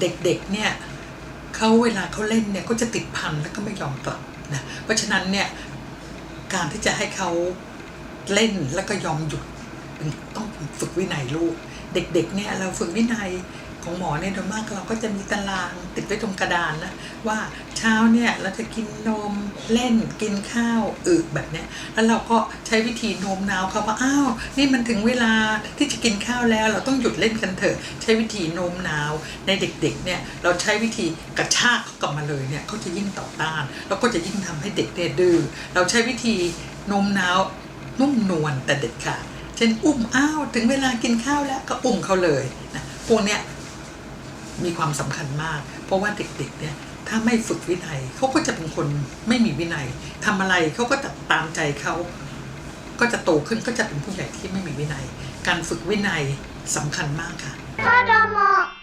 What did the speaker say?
เด็กๆเนี่ยเขาเวลาเขาเล่นเนี่ยก็จะติดพันแล้วก็ไม่ยอมกลับนะเพราะฉะนั้นเนี่ยการที่จะให้เขาเล่นแล้วก็ยอมหยุดต้องฝึกวินัยลูก เด็กๆเนี่ยเราฝึกวินัย ของหมอเนี่ยโดยมากเราก็จะมีตารางติดไว้ตรงกระดานนะว่าเช้าเนี่ยเราจะกินนมเล่นกินข้าวอึแบบเนี้ยแล้วเราก็ใช้วิธีโน้มน้าวเขาว่าอ้าวนี่มันถึงเวลาที่จะกินข้าวแล้ว เราต้องหยุดเล่นกันเถอะใช้วิธีโน้มน้าวในเด็กๆเนี่ยเราใช้วิธีกระชากเขากลับมาเลยเนี่ยเขาจะยิ่งต่อต้านแล้วก็จะยิ่งทำให้เด็กเนี่ยดื้อเราใช้วิธีโน้มน้าวนุ่มนวลแต่เด็ดขาดเช่นอุ้มอ้าวถึงเวลากินข้าวแล้วก็อุ้มเขาเลยนะพวกเนี้ย มีความสำคัญมาก เพราะว่าเด็กๆเนี่ยถ้าไม่ฝึกวินัยเขาก็จะเป็นคนไม่มีวินัยทำอะไรเขาก็จะตามใจเขาก็จะโตขึ้นก็จะเป็นผู้ใหญ่ที่ไม่มีวินัย การฝึกวินัยสำคัญมากค่ะ子供